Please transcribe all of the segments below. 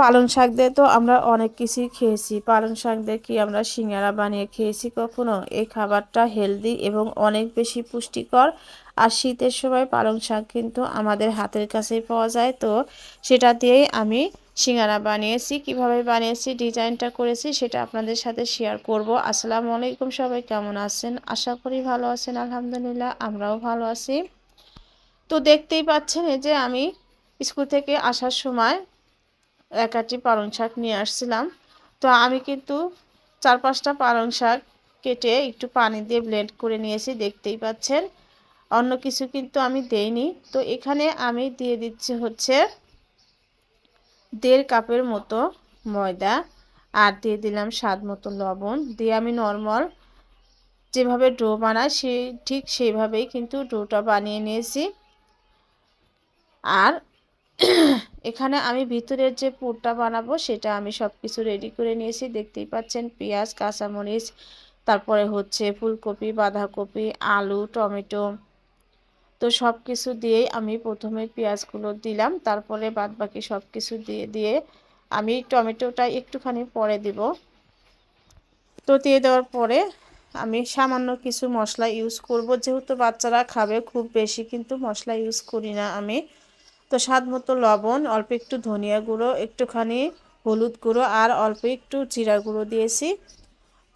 পালং শাক দিয়ে তো আমরা অনেক কিছুই খেয়েছি। পালং শাক দিয়ে কি আমরা সিঙ্গারা বানিয়ে খেয়েছি কখনো? এই খাবারটা হেলদি এবং অনেক বেশি পুষ্টিকর। আর শীতের সময় পালং শাক কিন্তু আমাদের হাতের কাছেই পাওয়া যায়। তো সেটা দিয়েই আমি সিঙ্গারা বানিয়েছি। কীভাবে বানিয়েছি, ডিজাইনটা করেছি সেটা আপনাদের সাথে শেয়ার করব। আসসালামু আলাইকুম সবাই, কেমন আছেন? আশা করি ভালো আছেন, আলহামদুলিল্লাহ, আমরাও ভালো আছি। তো দেখতেই পাচ্ছেন এই যে আমি স্কুল থেকে আসার সময় এক আটি পালং শাক নিয়ে আসছিলাম। তো আমি কিন্তু চার পাঁচটা পালং শাক কেটে একটু পানি দিয়ে ব্লেন্ড করে নিয়েছি, দেখতেই পাচ্ছেন। অন্য কিছু কিন্তু আমি দেইনি। তো এখানে আমি দিয়ে দিচ্ছি হচ্ছে দেড় কাপের মতো ময়দা আর দিয়ে দিলাম স্বাদ মতো লবণ। দিয়ে আমি নর্মাল যেভাবে ডো বানাই সে ঠিক সেইভাবেই কিন্তু ডোটা বানিয়ে নিয়েছি। আর এখানে আমি ভিতরের যে পুরটা বানাবো, সেটা আমি সব কিছু রেডি করে নিয়েছি। দেখতেই পাচ্ছেন, পেঁয়াজ, কাঁচামরিচ, তারপরে হচ্ছে ফুলকপি, বাঁধাকপি, আলু, টমেটো। তো সব কিছু দিয়েই আমি প্রথমে পেঁয়াজগুলো দিলাম, তারপরে বাদ বাকি সব কিছু দিয়ে দিয়ে আমি টমেটোটা একটুখানি পরে দিব। তো দিয়ে দেওয়ার পরে আমি সামান্য কিছু মশলা ইউজ করব। যেহেতু বাচ্চারা খাবে খুব বেশি, কিন্তু মশলা ইউজ করি না আমি। তো স্বাদ মতো লবণ, অল্প একটু ধনিয়া গুঁড়ো, একটুখানি হলুদ গুঁড়ো আর অল্প একটু জিরা গুঁড়ো দিয়েছি।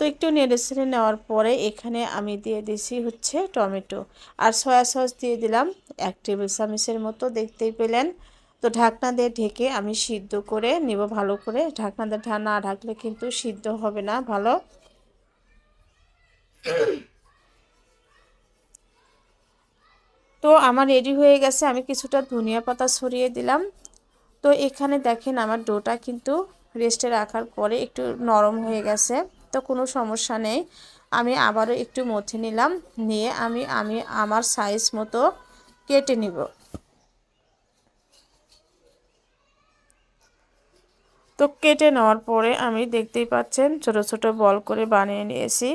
তো একটু নেড়ে নেওয়ার পরে এখানে আমি দিয়ে দিয়েছি হচ্ছে টমেটো। আর সয়া সস দিয়ে দিলাম এক টেবিল চামচের মতো, দেখতেই পেলেন। তো ঢাকনা দিয়ে ঢেকে আমি সিদ্ধ করে নেব ভালো করে। ঢাকনা দিয়ে না ঢাকলে কিন্তু সিদ্ধ হবে না ভালো। তো আমার রেডি হয়ে গেছে, আমি কিছুটা ধনিয়া পাতা ছড়িয়ে দিলাম। তো এখানে দেখেন আমার ডোটা কিন্তু রেস্টে রাখার পরে একটু নরম হয়ে গেছে, তো কোনো সমস্যা নেই। আমি আবারও একটু মথে নিলাম, নিয়ে আমি আমি আমার সাইজ মতো কেটে নিব। তো কেটে নেওয়ার পরে আমি দেখতেই পাচ্ছেন ছোট ছোট বল করে বানিয়ে নিয়েছি।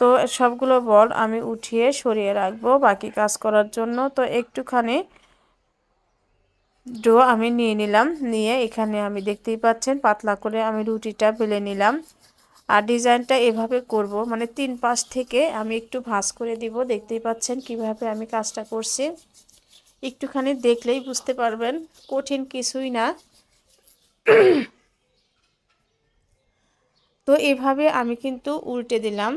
তো সবগুলো বল আমি উঠিয়ে সরিয়ে রাখব, বাকি কাজ করার জন্য। তো একটুখানি ডো আমি নিয়ে নিলাম, নিয়ে এখানে আমি দেখতেই পাচ্ছেন পাতলা করে আমি রুটিটা বেলে নিলাম। আর ডিজাইনটা এভাবে করব মানে তিন পাশ থেকে আমি একটু ভাঁজ করে দিব, দেখতেই পাচ্ছেন কীভাবে আমি কাজটা করছি। একটুখানি দেখলেই বুঝতে পারবেন, কঠিন কিছুই না। তো এভাবে আমি কিন্তু উল্টে দিলাম।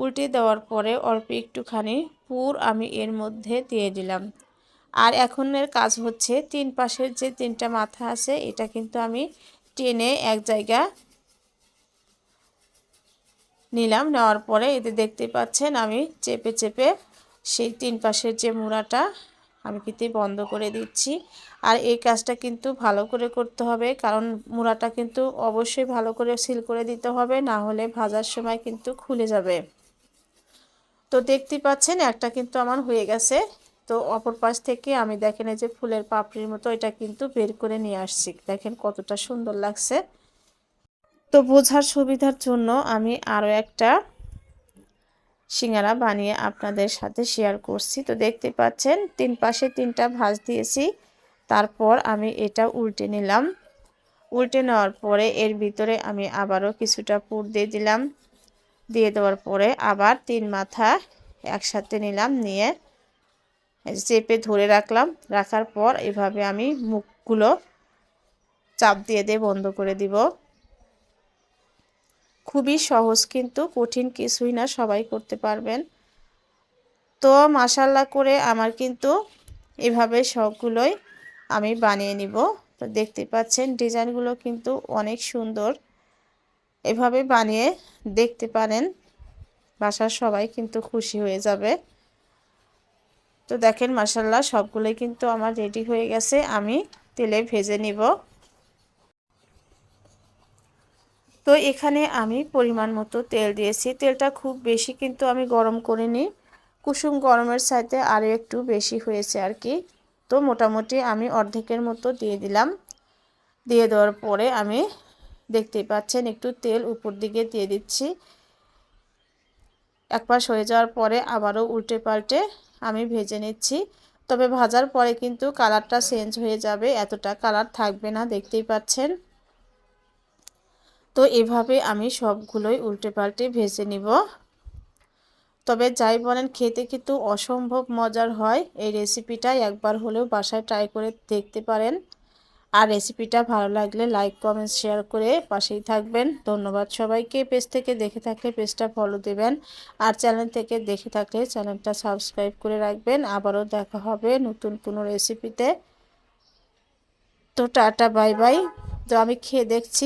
উল্টে দেওয়ার পরে অল্প একটুখানি পুর আমি এর মধ্যে দিয়ে দিলাম। আর এখনের কাজ হচ্ছে তিন পাশের যে তিনটা মাথা আছে, এটা কিন্তু আমি টেনে এক জায়গা নিলাম। নেওয়ার পরে এতে দেখতে পাচ্ছেন, আমি চেপে চেপে সেই তিন পাশের যে মুড়াটা আমি কিন্তু বন্ধ করে দিচ্ছি। আর এই কাজটা কিন্তু ভালো করে করতে হবে, কারণ মুড়াটা কিন্তু অবশ্যই ভালো করে সিল করে দিতে হবে, না হলে ভাজার সময় কিন্তু খুলে যাবে। তো দেখতে পাচ্ছেন, একটা কিন্তু আমার হয়ে গেছে। তো অপর পাশ থেকে আমি দেখেন এই যে ফুলের পাপড়ির মতো এটা কিন্তু বের করে নিয়ে আসছি। দেখেন কতটা সুন্দর লাগছে। তো বোঝার সুবিধার জন্য আমি আরও একটা সিঙ্গারা বানিয়ে আপনাদের সাথে শেয়ার করছি। তো দেখতে পাচ্ছেন, তিন পাশে তিনটা ভাজ দিয়েছি। তারপর আমি এটা উল্টে নিলাম। উল্টে নেওয়ার পরে এর ভিতরে আমি আবারও কিছুটা পুর দিয়ে দিলাম। দিয়ে দেওয়ার পরে আবার তিন মাথা একসাথে নিলাম, নিয়ে চেপে ধরে রাখলাম। রাখার পর এভাবে আমি মুখগুলো চাপ দিয়ে দিয়ে বন্ধ করে দিব। খুবই সহজ কিন্তু, কঠিন কিছুই না, সবাই করতে পারবেন। তো মাসাল্লা করে আমার কিন্তু এভাবে সবগুলোই আমি বানিয়ে নিব। তো দেখতে পাচ্ছেন, ডিজাইনগুলো কিন্তু অনেক সুন্দর। এভাবে বানিয়ে দেখতে পারেন। বাসার সবাই কিন্তু খুশি হয়ে যাবে। তো দেখেন মাসাল্লাহ সবগুলোই কিন্তু আমার রেডি হয়ে গেছে। আমি তেলে ভেজে নিব। তো এখানে আমি পরিমাণ মতো তেল দিয়েছি। তেলটা খুব বেশি কিন্তু আমি গরম করিনি। কুসুম গরমের সাথে আরও একটু বেশি হয়েছে আর কি। তো মোটামুটি আমি অর্ধেকের মতো দিয়ে দিলাম। দিয়ে দেওয়ার পরে আমি দেখতেই পাচ্ছেন, একটু তেল উপর দিকে দিয়ে দিচ্ছি। এক পাশ হয়ে যাওয়ার পরে আবারও উল্টে পাল্টে আমি ভেজে নিচ্ছি। তবে ভাজার পরে কিন্তু কালারটা চেঞ্জ হয়ে যাবে, এতটা কালার থাকবে না, দেখতেই পাচ্ছেন। তো এভাবে আমি সবগুলোই উল্টে পাল্টে ভেজে নিব। তবে যাই বলেন, খেতে কিন্তু অসম্ভব মজার হয়। এই রেসিপিটা একবার হলেও বাসায় ট্রাই করে দেখতে পারেন। আর রেসিপিটা ভালো লাগলে লাইক কমেন্ট শেয়ার করে পাশেই থাকবেন। ধন্যবাদ সবাইকে। পেজ থেকে দেখে থাকলে পেজটা ফলো দেবেন। আর চ্যানেল থেকে দেখে থাকলে চ্যানেলটা সাবস্ক্রাইব করে রাখবেন। আবারও দেখা হবে নতুন কোনো রেসিপিতে তো টাটা বাই বাই তো আমি খেয়ে দেখছি।